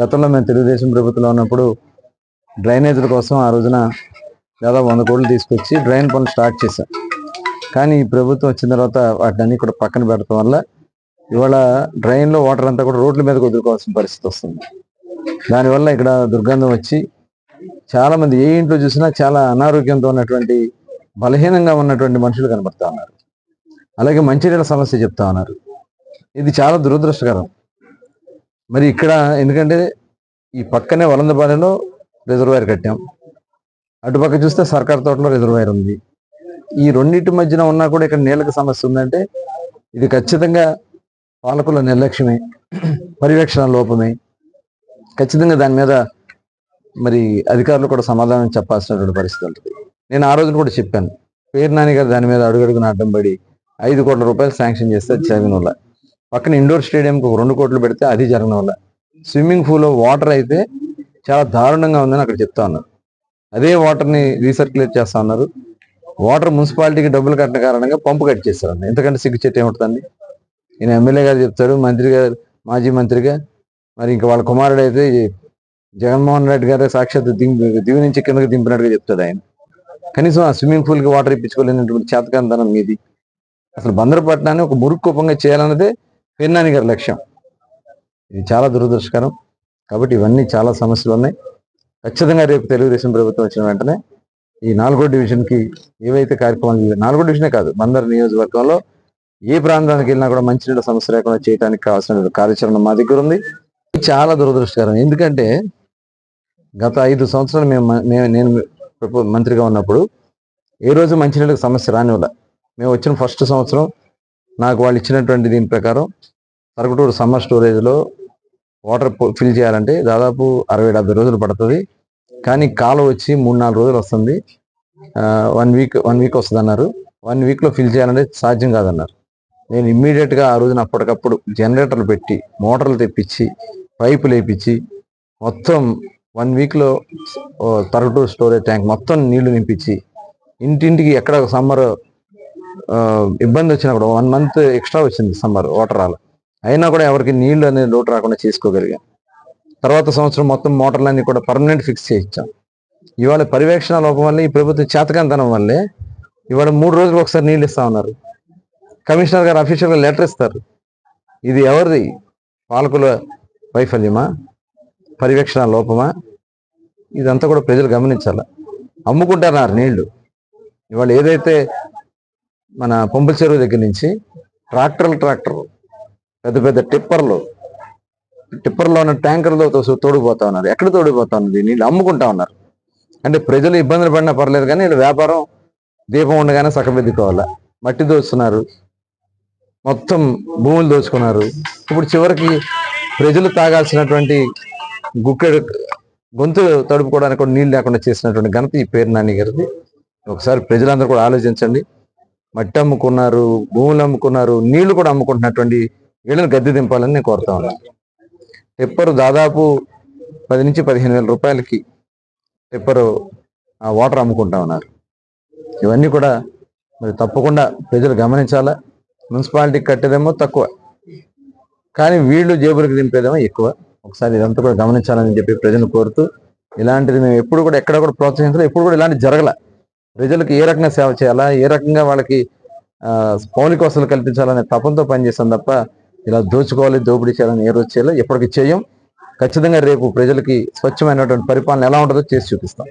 గతంలో మేము తెలుగుదేశం ప్రభుత్వంలో ఉన్నప్పుడు డ్రైనేజీల కోసం ఆ రోజున దాదాపు వంద కోట్లు తీసుకొచ్చి డ్రైన్ పనులు స్టార్ట్ చేశాం. కానీ ఈ ప్రభుత్వం వచ్చిన తర్వాత వాటిని కూడా పక్కన పెడతాం వల్ల ఇవాళ డ్రైన్లో వాటర్ అంతా కూడా రోడ్ల మీద వదులుకోవాల్సిన పరిస్థితి వస్తుంది. దానివల్ల ఇక్కడ దుర్గంధం వచ్చి చాలామంది ఏ ఇంట్లో చూసినా చాలా అనారోగ్యంతో ఉన్నటువంటి బలహీనంగా ఉన్నటువంటి మనుషులు కనబడతా ఉన్నారు. అలాగే మంచినీళ్ళ సమస్య చెప్తా ఉన్నారు. ఇది చాలా దురదృష్టకరం. మరి ఇక్కడ ఎందుకంటే ఈ పక్కనే వలందపాలెంలో రిజర్వాయర్ కట్టాం. అటుపక్క చూస్తే సర్కార్ తోటలో రిజర్వాయర్ ఉంది. ఈ రెండింటి మధ్యన ఉన్నా కూడా ఇక్కడ నీళ్ళకి సమస్య ఉందంటే ఇది ఖచ్చితంగా పాలకుల నిర్లక్ష్యమే పర్యవేక్షణ లోపమే. ఖచ్చితంగా దాని మీద మరి అధికారులు కూడా సమాధానం చెప్పాల్సినటువంటి పరిస్థితి ఉంటుంది. నేను ఆ రోజున కూడా చెప్పాను. పేరు నాని గారు దాని మీద అడుగడుగున అడ్డం పడి ఐదు కోట్ల రూపాయలు శాంక్షన్ చేస్తే అది పక్కన ఇండోర్ స్టేడియంకి ఒక రెండు కోట్లు పెడితే అది జరగడం వల్ల. స్విమ్మింగ్ పూల్ వాటర్ అయితే చాలా దారుణంగా ఉందని అక్కడ చెప్తా ఉన్నారు. అదే వాటర్ని రీసర్క్యులేట్ చేస్తా ఉన్నారు. వాటర్ మున్సిపాలిటీకి డబ్బులు కట్టిన కారణంగా పంపు కట్ చేస్తారండి ఎందుకంటే సిగ్గు చెట్టు ఏముంటుందండి? ఈయన ఎమ్మెల్యే గారు చెప్తారు మంత్రి గారు మాజీ మంత్రిగా. మరి ఇంకా వాళ్ళ కుమారుడు అయితే జగన్మోహన్ రెడ్డి గారు సాక్షాత్ దింపి దివి నుంచి కిందకి దింపినట్టుగా చెప్తాడు ఆయన. కనీసం ఆ స్విమ్మింగ్ పూల్కి వాటర్ ఇప్పించుకోలేనటువంటి చేతకాంతనం మీది. అసలు బందరపట్నాన్ని ఒక మురుక్కుపంగా చేయాలన్నదే పెన్నాని గారి లక్ష్యం. ఇది చాలా దురదృష్టకరం. కాబట్టి ఇవన్నీ చాలా సమస్యలు ఉన్నాయి ఖచ్చితంగా రేపు తెలుగుదేశం ప్రభుత్వం వచ్చిన వెంటనే ఈ నాలుగో డివిజన్కి ఏవైతే కార్యక్రమాలు నాలుగో డివిజనే కాదు బందర్ నియోజకవర్గంలో ఏ ప్రాంతానికి వెళ్ళినా కూడా మంచినీళ్ళ సమస్య లేకుండా చేయడానికి కావాల్సిన కార్యాచరణ మా దగ్గర ఉంది. ఇది చాలా దురదృష్టకరం. ఎందుకంటే గత ఐదు సంవత్సరాలు మేము మేము నేను మంత్రిగా ఉన్నప్పుడు ఏ రోజు మంచినీళ్ళకి సమస్య రానివ్వలే. మేము వచ్చిన ఫస్ట్ సంవత్సరం నాకు వాళ్ళు ఇచ్చినటువంటి దీని ప్రకారం సరుకుటూరు సమ్మర్ స్టోరేజ్లో వాటర్ ఫిల్ చేయాలంటే దాదాపు అరవై డెబ్బై రోజులు పడుతుంది. కానీ కాలం వచ్చి మూడు నాలుగు రోజులు వస్తుంది. వన్ వీక్ వన్ వీక్ వస్తుంది అన్నారు వన్ వీక్లో ఫిల్ చేయాలంటే సాధ్యం కాదన్నారు. నేను ఇమ్మీడియట్గా ఆ రోజున అప్పటికప్పుడు జనరేటర్లు పెట్టి మోటార్లు తెప్పించి పైపులు వేపించి మొత్తం వన్ వీక్లో తరగటూరు స్టోరేజ్ ట్యాంక్ మొత్తం నీళ్ళు నింపించి ఇంటింటికి ఎక్కడ సమ్మర్ ఇబ్బంది వచ్చినా కూడా వన్ మంత్ ఎక్స్ట్రా వచ్చింది సమ్మర్ వాటర్ రాల. అయినా కూడా ఎవరికి నీళ్ళు అనేది లోటు రాకుండా చేసుకోగలిగాం. తర్వాత సంవత్సరం మొత్తం మోటార్లన్నీ కూడా పర్మనెంట్ ఫిక్స్ చేయించాం. ఇవాళ పర్యవేక్షణ లోపం వల్ల ఈ ప్రభుత్వ చేతకంతనం వల్లే ఇవాళ మూడు రోజులు ఒకసారి నీళ్ళు ఇస్తా ఉన్నారు. కమిషనర్ గారు అఫీషియల్గా లెటర్ ఇస్తారు. ఇది ఎవరిది? పాలకుల వైఫల్యమా? పర్యవేక్షణ లోపమా? ఇదంతా కూడా ప్రజలు గమనించాల. అమ్ముకుంటున్నారు నీళ్ళు ఇవాళ ఏదైతే మన పంపుల చెరువు దగ్గర నుంచి ట్రాక్టర్లు ట్రాక్టర్ పెద్ద పెద్ద టిప్పర్లు టిప్పర్లో ఉన్న ట్యాంకర్లో తోడిపోతా ఉన్నారు. ఎక్కడ తోడిపోతా ఉన్నది నీళ్ళు అమ్ముకుంటా ఉన్నారు. అంటే ప్రజలు ఇబ్బందులు పడినా పర్లేదు కానీ వీళ్ళు వ్యాపారం దీపం ఉండగానే సకబెద్దుకోవాలా మట్టి దోస్తున్నారు. మొత్తం భూములు దోచుకున్నారు. ఇప్పుడు చివరికి ప్రజలు తాగాల్సినటువంటి గుక్కెడు గొంతు తడుపుకోవడానికి కూడా నీళ్ళు లేకుండా చేసినటువంటి ఘనత ఈ పేరు నాని గారిది. ఒకసారి ప్రజలందరూ కూడా ఆలోచించండి. మట్టి అమ్ముకున్నారు భూములు అమ్ముకున్నారు నీళ్ళు కూడా అమ్ముకుంటున్నటువంటి వీళ్ళని గద్దె దింపాలని నేను కోరుతా ఉన్నాను టిప్పరు దాదాపు పది నుంచి పదిహేను వేల రూపాయలకి టిప్పరు ఆ వాటర్ అమ్ముకుంటా ఉన్నారు. ఇవన్నీ కూడా మరి తప్పకుండా ప్రజలు గమనించాలా? మున్సిపాలిటీకి కట్టేదేమో తక్కువ. కానీ వీళ్ళు జేబులకు దింపేదేమో ఎక్కువ. ఒకసారి ఇదంతా కూడా గమనించాలని చెప్పి ప్రజలు కోరుతూ ఇలాంటిది మేము ఎప్పుడు కూడా ఎక్కడ కూడా ప్రోత్సహించలేదు ఎప్పుడు కూడా ఇలాంటి జరగల. ప్రజలకు ఏ రకంగా సేవ చేయాలా? ఏ రకంగా వాళ్ళకి ఆ, మౌలిక వసతులు కల్పించాలనే తపంతో పనిచేస్తాం తప్ప ఇలా దోచుకోవాలి దోపిడీ చేయాలని ఏ రోజు చేయాలో ఎప్పటికీ చేయం. ఖచ్చితంగా రేపు ప్రజలకి స్వచ్ఛమైనటువంటి పరిపాలన ఎలా ఉంటుందో చేసి చూపిస్తాం.